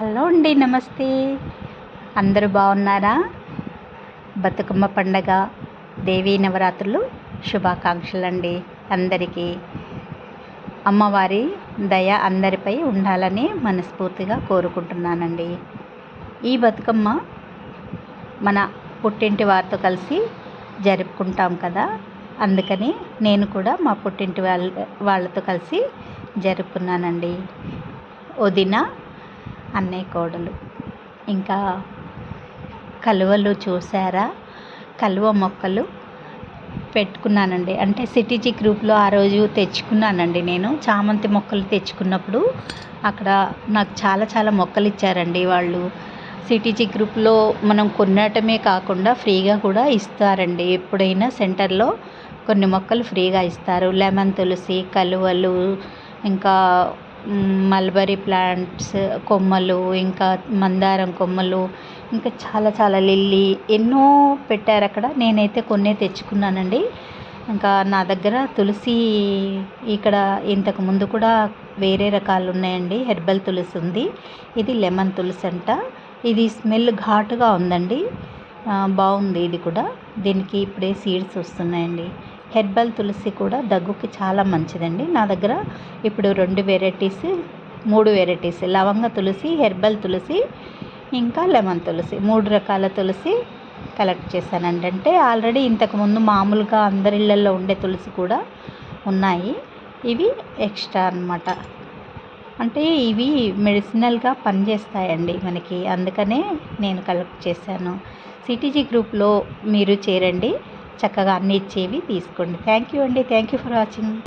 Hello అండి నమస్తే. అందరూ బాగున్నారా? బతుకమ్మ పండగ దేవీ నవరాత్రులు శుభాకాంక్షలు అండి అందరికీ. అమ్మవారి దయ అందరిపై ఉండాలని మనస్ఫూర్తిగా కోరుకుంటున్నానండి. ఈ బతుకమ్మ మన పుట్టింటి వారితో కలిసి జరుపుకుంటాం కదా అందుకని నేను కూడా మా పుట్టింటి వాళ్ళ వాళ్ళతో కలిసి జరుపుకున్నానండి. వదిన అన్నయ్య కోడలు. ఇంకా కలువలు చూసారా? కలువ మొక్కలు పెట్టుకున్నానండి. అంటే సిటీజీ గ్రూప్లో ఆ రోజు తెచ్చుకున్నానండి నేను. చామంతి మొక్కలు తెచ్చుకున్నప్పుడు అక్కడ నాకు చాలా చాలా మొక్కలు ఇచ్చారండి వాళ్ళు. సిటీజీ గ్రూప్లో మనం కొనటమే కాకుండా ఫ్రీగా కూడా ఇస్తారండి. ఎప్పుడైనా సెంటర్లో కొన్ని మొక్కలు ఫ్రీగా ఇస్తారు. లెమన్ తులసి కలువలు ఇంకా మల్బరీ ప్లాంట్స్ కొమ్మలు ఇంకా మందారం కొమ్మలు ఇంకా చాలా చాలా లిల్లీ ఎన్నో పెట్టారు అక్కడ. నేనైతే కొన్ని తెచ్చుకున్నానండి. ఇంకా నా దగ్గర తులసి ఇక్కడ ఇంతకు ముందు కూడా వేరే రకాలు ఉన్నాయండి. హెర్బల్ తులసి ఉంది. ఇది లెమన్ తులసి అంట. ఇది స్మెల్ ఘాటుగా ఉందండి. బాగుంది ఇది కూడా. దీనికి ఇప్పుడే సీడ్స్ వస్తున్నాయండి. హెర్బల్ తులసి కూడా దగ్గుకి చాలా మంచిదండి. నా దగ్గర ఇప్పుడు రెండు వెరైటీస్ మూడు వెరైటీస్. లవంగ తులసి హెర్బల్ తులసి ఇంకా లెమన్ తులసి. మూడు రకాల తులసి కలెక్ట్ చేశానండి. అంటే ఆల్రెడీ ఇంతకుముందు మామూలుగా అందరి ఇళ్ళల్లో ఉండే తులసి కూడా ఉన్నాయి. ఇవి ఎక్స్ట్రా అనమాట అంటే ఇవి మెడిసినల్గా పనిచేస్తాయండి మనకి. అందుకనే నేను కలెక్ట్ చేశాను. సిటీజీ గ్రూప్లో మీరు చేరండి. చక్కగా అన్ని ఇచ్చేవి తీసుకోండి. థ్యాంక్ యూ అండి. Thank you for watching.